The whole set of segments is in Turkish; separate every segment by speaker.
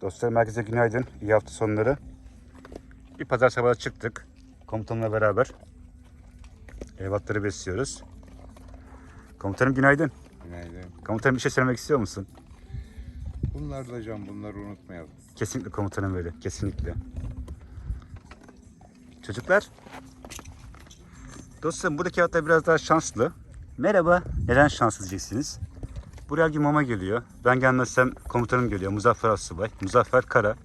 Speaker 1: Dostlarım herkese günaydın. İyi hafta sonları. Bir pazar sabahı çıktık. Komutanla beraber. Evatları besliyoruz. Komutanım günaydın.
Speaker 2: Günaydın.
Speaker 1: Komutanım bir şey söylemek istiyor musun?
Speaker 2: Bunlar da can, bunları unutmayalım.
Speaker 1: Kesinlikle komutanım böyle. Kesinlikle. Çocuklar. Dostum buradaki hatta biraz daha şanslı. Merhaba. Neden şanslı diyeceksiniz? Buraya bir mama geliyor. Ben gelmezsem komutanım geliyor. Muzaffer Asubay. Muzaffer Kara.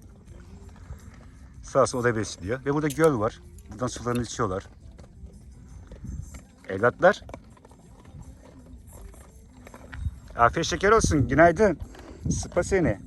Speaker 1: Sağ olsun o da besliyor. Ve burada göl var. Buradan sularını içiyorlar. Evlatlar. Afiyet şeker olsun. Günaydın. Sıpa seni.